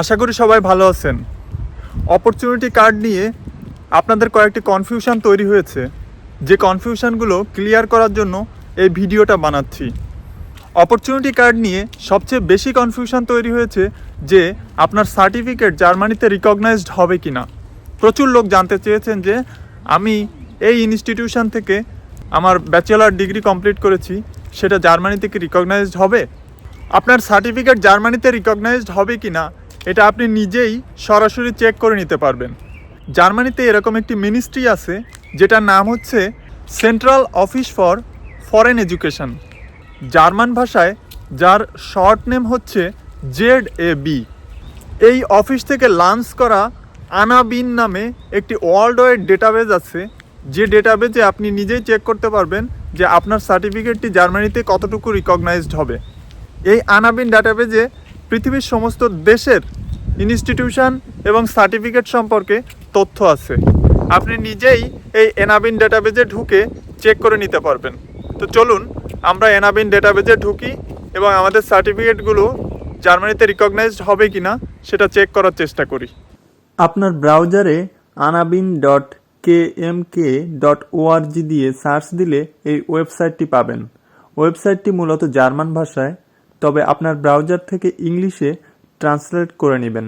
আশা করি সবাই ভালো আছেন। অপরচুনিটি কার্ড নিয়ে আপনাদের কয়েকটি কনফিউশন তৈরি হয়েছে। যে কনফিউশনগুলো ক্লিয়ার করার জন্য এই ভিডিওটা বানাচ্ছি। অপরচুনিটি কার্ড নিয়ে সবচেয়ে বেশি কনফিউশন তৈরি হয়েছে যে আপনার সার্টিফিকেট জার্মানিতে রিকগনাইজড হবে কি না প্রচুর লোক জানতে চেয়েছেন যে আমি এই ইনস্টিটিউশন থেকে আমার ব্যাচেলার ডিগ্রি কমপ্লিট করেছি, সেটা জার্মানিতে কি রিকগনাইজড হবে? আপনার সার্টিফিকেট জার্মানিতে রিকগনাইজড হবে কি না এটা আপনি নিজেই সরাসরি চেক করে নিতে পারবেন। জার্মানিতে এরকম একটি মিনিস্ট্রি আছে, যেটার নাম হচ্ছে central office for foreign education German ভাষায় যার শর্ট নেম হচ্ছে জেড এ বি। এই অফিস থেকে লঞ্চ করা আনাবিন নামে একটি ওয়ার্ল্ড ওয়াইড ডেটাবেজ আছে, যে ডেটাবেজে আপনি নিজেই চেক করতে পারবেন যে আপনার সার্টিফিকেটটি জার্মানিতে কতটুকু রিকগনাইজড হবে। এই আনাবিন ডাটাবেজে পৃথিবীর সমস্ত দেশের ইনস্টিটিউশন এবং সার্টিফিকেট সম্পর্কে তথ্য আছে। আপনি নিজেই এই এনাবিন ডেটাবেজে ঢুকে চেক করে নিতে পারবেন। তো চলুন, আমরা এনাবিন ডেটাবেজে ঢুকি এবং আমাদের সার্টিফিকেটগুলো জার্মানিতে রিকগনাইজড হবে কিনা সেটা চেক করার চেষ্টা করি। আপনার ব্রাউজারে Anabin dot K M K dot org দিয়ে সার্চ দিলে এই ওয়েবসাইটটি পাবেন। ওয়েবসাইটটি মূলত জার্মান ভাষায় তবে আপনার ব্রাউজার থেকে ইংলিশে ট্রান্সলেট করে নেবেন।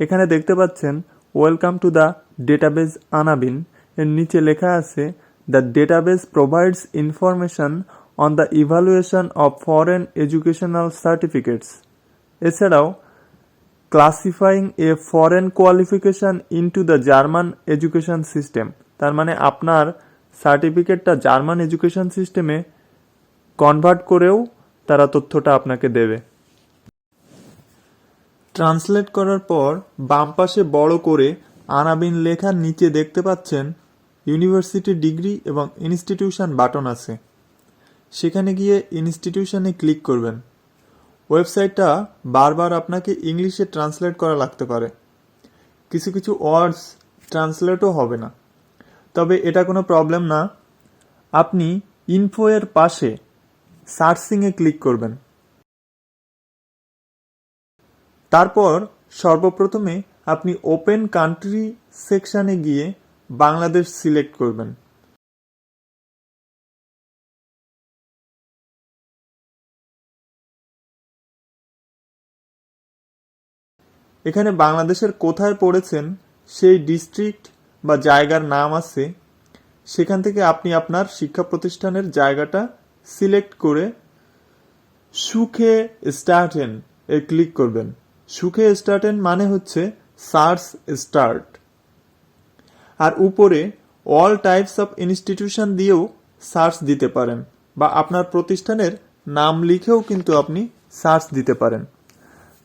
এখানে দেখতে পাচ্ছেন welcome to the database Anabin এর নিচে লেখা আছে the database provides information on the evaluation of foreign educational certificates এছাড়াও classifying a foreign qualification into the German education system তার মানে আপনার সার্টিফিকেটটা জার্মান এডুকেশন সিস্টেমে কনভার্ট করেও তারা তথ্যটা আপনাকে দেবে। ট্রান্সলেট করার পর বাম পাশে বড় করে আনাবিন লেখার নিচে দেখতে পাচ্ছেন, ইউনিভার্সিটি ডিগ্রি এবং ইনস্টিটিউশন বাটন আছে। সেখানে গিয়ে ইনস্টিটিউশনে ক্লিক করবেন। ওয়েবসাইটটা বারবার আপনাকে ইংলিশে ট্রান্সলেট করা লাগতে পারে। কিছু কিছু ওয়ার্ডস ট্রান্সলেটও হবে না। তবে এটা কোনো প্রবলেম না। আপনি ইনফো এর পাশে সার্চিংয়ে ক্লিক করবেন। তারপর সর্বপ্রথমে আপনি ওপেন কান্ট্রি সেকশানে গিয়ে বাংলাদেশ সিলেক্ট করবেন। এখানে বাংলাদেশের কোথায় পড়েছেন সেই ডিস্ট্রিক্ট বা জায়গার নাম আছে, সেখান থেকে আপনি আপনার শিক্ষা প্রতিষ্ঠানের জায়গাটা সিলেক্ট করে সুখে স্টার্টেন এ ক্লিক করবেন। সুখে স্টার্টেন মানে হচ্ছে সার্চ স্টার্ট। আর উপরে অল টাইপস অফ ইনস্টিটিউশন দিয়েও সার্চ দিতে পারেন বা আপনার প্রতিষ্ঠানের নাম লিখেও কিন্তু আপনি সার্চ দিতে পারেন।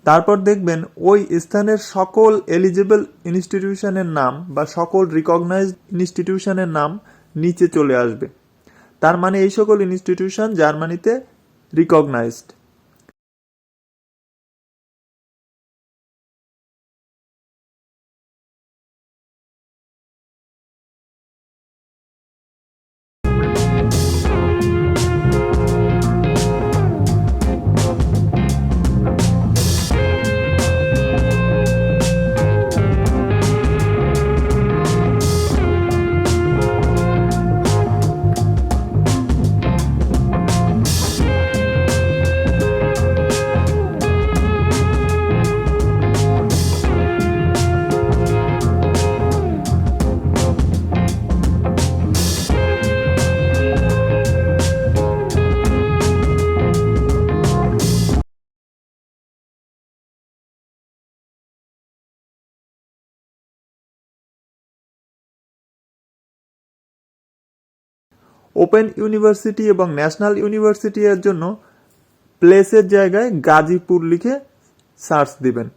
তারপর দেখবেন ওই স্থানের সকল এলিজিবল ইনস্টিটিউশনের নাম বা সকল রিকগনাইজড ইনস্টিটিউশনের নাম নিচে চলে আসবে। তার মানে এই সকল ইনস্টিটিউশন জার্মানিতে রিকগনাইজড ওপেন ইউনিভার্সিটি এবং ন্যাশনাল ইউনিভার্সিটি এর জন্য প্লেসের জায়গায় গাজীপুর লিখে সার্চ দিবেন।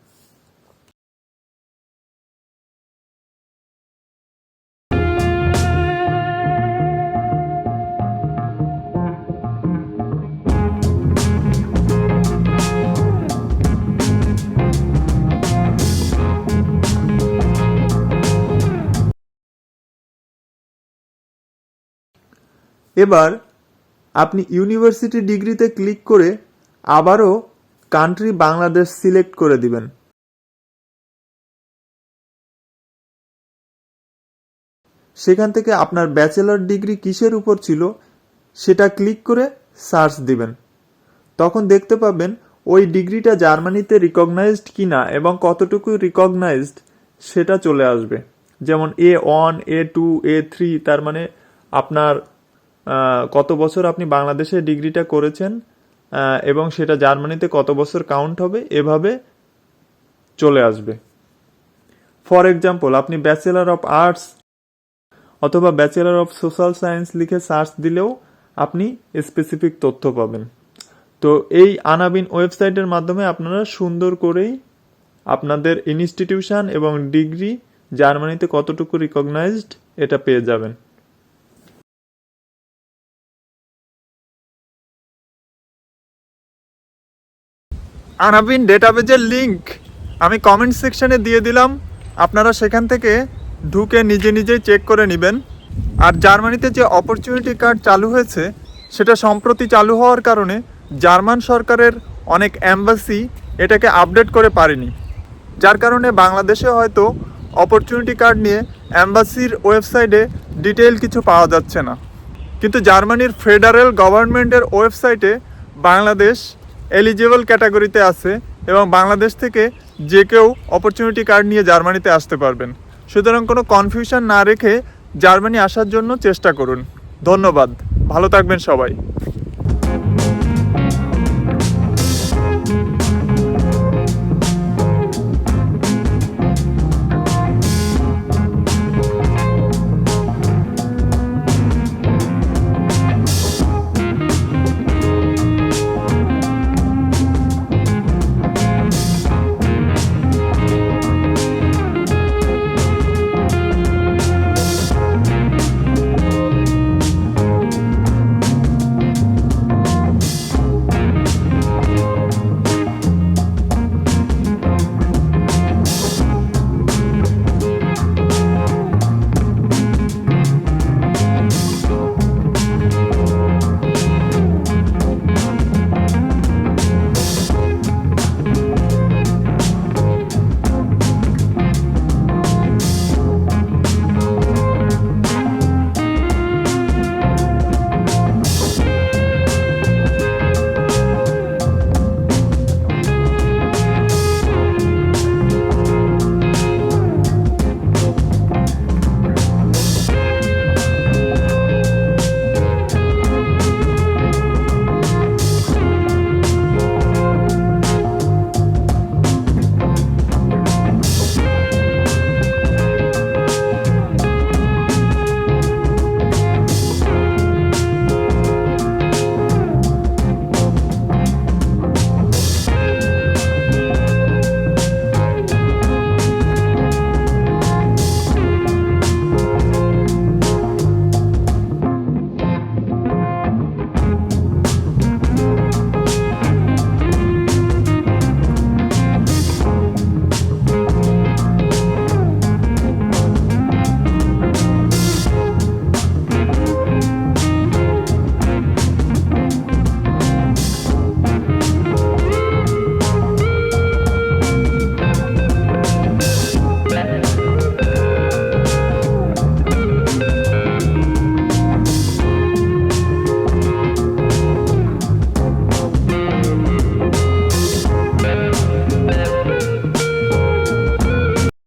এবার আপনি ইউনিভার্সিটি ডিগ্রিতে ক্লিক করে আবারও কান্ট্রি বাংলাদেশ সিলেক্ট করে দিবেন। সেখান থেকে আপনার ব্যাচেলর ডিগ্রি কিসের উপর ছিল সেটা ক্লিক করে সার্চ দিবেন। তখন দেখতে পাবেন ওই ডিগ্রিটা জার্মানিতে রিকগনাইজড কি না এবং কতটুকু রিকগনাইজড সেটা চলে আসবে। যেমন A one A two A three তার মানে আপনার কত বছর আপনি বাংলাদেশে ডিগ্রিটা করেছেন এবং সেটা জার্মানিতে কত বছর কাউন্ট হবে, এভাবে চলে আসবে। ফর এক্সাম্পল আপনি ব্যাচেলার অফ আর্টস অথবা ব্যাচেলার অফ সোশ্যাল সায়েন্স লিখে সার্চ দিলেও আপনি স্পেসিফিক তথ্য পাবেন। তো এই আনাবিন ওয়েবসাইটের মাধ্যমে আপনারা সুন্দর করেই আপনাদের ইনস্টিটিউশন এবং ডিগ্রি জার্মানিতে কতটুকু রিকগনাইজড এটা পেয়ে যাবেন। আনাবিন ডেটাবেজের লিঙ্ক আমি কমেন্ট সেকশনে দিয়ে দিলাম। আপনারা সেখান থেকে ঢুকে নিজে নিজেই চেক করে নেবেন। আর জার্মানিতে যে অপরচুনিটি কার্ড চালু হয়েছে, সেটা সম্প্রতি চালু হওয়ার কারণে জার্মান সরকারের অনেক অ্যাম্বাসি এটাকে আপডেট করে পারেনি। যার কারণে বাংলাদেশে হয়তো অপরচুনিটি কার্ড নিয়ে অ্যাম্বাসির ওয়েবসাইটে ডিটেল কিছু পাওয়া যাচ্ছে না। কিন্তু জার্মানির ফেডারেল গভর্নমেন্টের ওয়েবসাইটে বাংলাদেশ এলিজিবল ক্যাটাগরিতে আছে এবং বাংলাদেশ থেকে যে কেউ অপরচুনিটি কার্ড নিয়ে জার্মানিতে আসতে পারবেন। সুতরাং কোনো কনফিউশন না রেখে জার্মানি আসার জন্য চেষ্টা করুন। ধন্যবাদ। ভালো থাকবেন সবাই।